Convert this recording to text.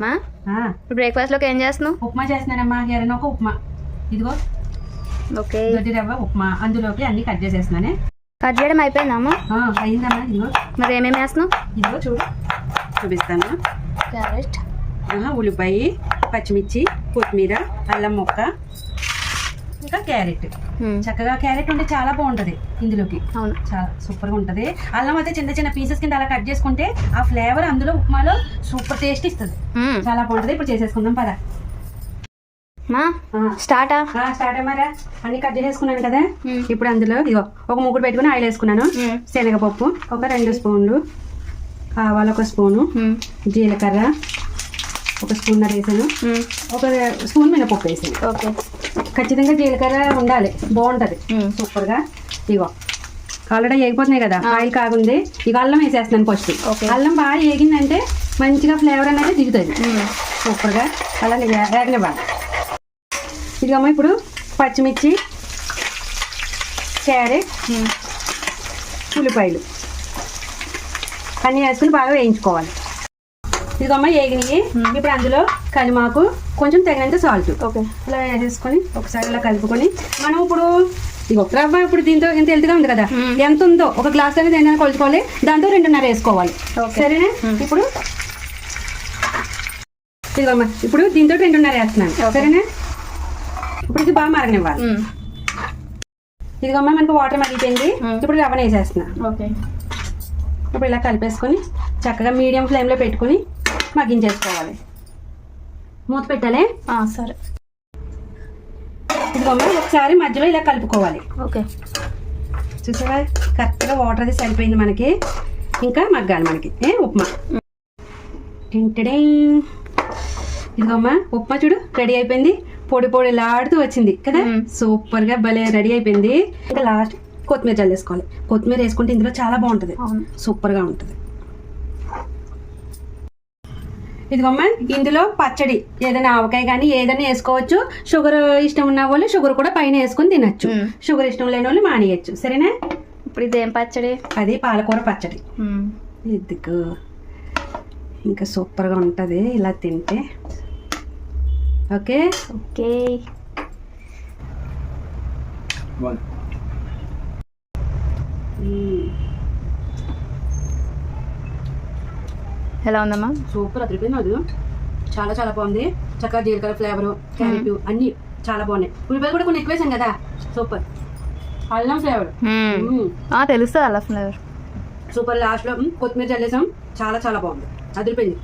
మా ఇప్పుడు బ్రేక్ఫాస్ట్లోకి ఏం చేస్తున్నావు? ఉప్మా చేస్తున్నానమ్మా. ఎర్రన ఒక ఉప్మా. ఇదిగో. ఓకే. దొడ్డి రవ్వ ఉప్మా. అందులోకి అన్ని కట్ చేసేస్తున్నానే. కట్ చేయడం అయిపోయిందా అమ్మ? ఆ, అయిందమ్మా. ఇదిగో. మరి ఏమేమి వేస్తున్నావు ఇదిగో చూడు. చూపిస్తాను. క్యారెట్. ఉల్లిపాయ పచ్చిమిర్చి కొత్తిమీర అల్లం ముక్క ఇంకా క్యారెట్. చక్కగా క్యారెట్ ఉంటే చాలా బాగుంటది ఇందులోకి. అవును. చాలా సూపర్గా ఉంటది. అల్లం అయితే చిన్న చిన్న పీసెస్ కింద అలా కట్ చేసుకుంటే ఆ ఫ్లేవర్ అందులో ఉప్మాలో సూపర్ టేస్ట్ ఇస్తుంది. చాలా బాగుంటది. ఇప్పుడు చేసేసుకుందాం పద. మా స్టార్టా? స్టార్ట్ అయ్యారా అన్ని కట్ చేసేసుకున్నాను కదా. ఇప్పుడు అందులో ఇగో ఒక ముగ్గురు పెట్టుకుని ఆయిల్ వేసుకున్నాను. శనగపప్పు ఒక రెండు స్పూన్లు ఆవాలు ఒక స్పూను. జీలకర్ర ఒక స్పూన్ వేసాను. ఒక స్పూన్ మినపప్పు వేసాను. ఓకే. ఖచ్చితంగా జీలకర్ర ఉండాలి బాగుంటది మ్మ్. సూపర్గా ఇగో ఆల్రెడీ వేగిపోతున్నాయి కదా. ఆయిల్ కాగుంది ఇక అల్లం వేసేస్తున్నాను ఫస్ట్. అల్లం బాగా వేగిందంటే మంచిగా ఫ్లేవర్ అనేది దిగుతుంది మ్మ్. సూపర్గా అలా వేగనివ్వాలి ఇదిగమ్మా ఇప్పుడు పచ్చిమిర్చి క్యారెట్. ఉల్లిపాయలు అన్నీ వేసుకుని బాగా వేయించుకోవాలి ఇదిగమ్మా వేగినాయి మ్మ్. ఇప్పుడు అందులో కలిమాకు కొంచెం తగినంత సాల్ట్ ఓకే ఇలా వేసేసుకొని ఒకసారి ఇలా కలుపుకొని మనం ఇప్పుడు ఇగో రవ్వ ఇప్పుడు దీంతో ఇంత హెల్త్గా ఉంది కదా. ఎంత ఉందో ఒక గ్లాస్ అనేది ఎన్న కొలుచుకోవాలి దాంతో రెండున్నర వేసుకోవాలి. సరేనా. ఇప్పుడు ఇదిగోమ్మా ఇప్పుడు దీంతో రెండున్నర వేస్తున్నాను. సరేనా ఇప్పుడు ఇది బాగా మరగనివ్వాలి మ్మ్. ఇదిగమ్మా మనకు వాటర్ మరిగిపోయింది. ఇప్పుడు రవ్వను వేసేస్తున్నా ఓకే ఇప్పుడు ఇలా కలిపేసుకొని చక్కగా మీడియం ఫ్లేమ్లో పెట్టుకొని మగ్గించేసుకోవాలి మూత పెట్టాలి? సరే. ఒకసారి మధ్యలో ఇలా కలుపుకోవాలి. ఓకే. చూసావా? కరెక్ట్గా వాటర్ అది సరిపోయింది మనకి. ఇంకా మగ్గాలి మనకి. ఏ ఉప్మా. టింటడే ఇదిగోమ్మా ఉప్మా చూడు రెడీ అయిపోయింది. పొడి పొడి లాడుతూ వచ్చింది కదా. సూపర్గా భలే రెడీ అయిపోయింది. ఇంకా లాస్ట్ కొత్తిమీర చల్లేసుకోవాలి కొత్తిమీర వేసుకుంటే ఇందులో చాలా బాగుంటుంది. సూపర్గా ఉంటుంది. ఇదిగోమ్మా ఇందులో పచ్చడి ఏదైనా ఆవకాయ కానీ ఏదైనా వేసుకోవచ్చు. షుగర్ ఇష్టం ఉన్న వాళ్ళు షుగర్ కూడా పైన వేసుకొని తినచ్చు. షుగర్ ఇష్టం లేని వాళ్ళు మానేయచ్చు. సరేనా? ఇప్పుడు ఇదేం పచ్చడి? అది పాలకూర పచ్చడి. ఇదిగో ఇంకా సూపర్గా ఉంటుంది. ఇలా తింటే. ఓకే? ఓకే. ఎలా ఉందమ్మా? సూపర్ అదిరిపోయింది అది చాలా చాలా బాగుంది. చక్కగా జీలకర్ర ఫ్లేవర్ క్యారెట్ అన్ని చాలా బాగున్నాయి. ఉల్లిపాయలు కూడా కొన్ని ఎక్కువ వేసాం కదా? సూపర్. అల్లం ఫ్లేవర్ తెలుస్తుంది అలా ఫ్లేవర్ సూపర్. లాస్ట్లో కొత్తిమీర చల్లేసాం. చాలా చాలా బాగుంది. అదిరిపోయింది.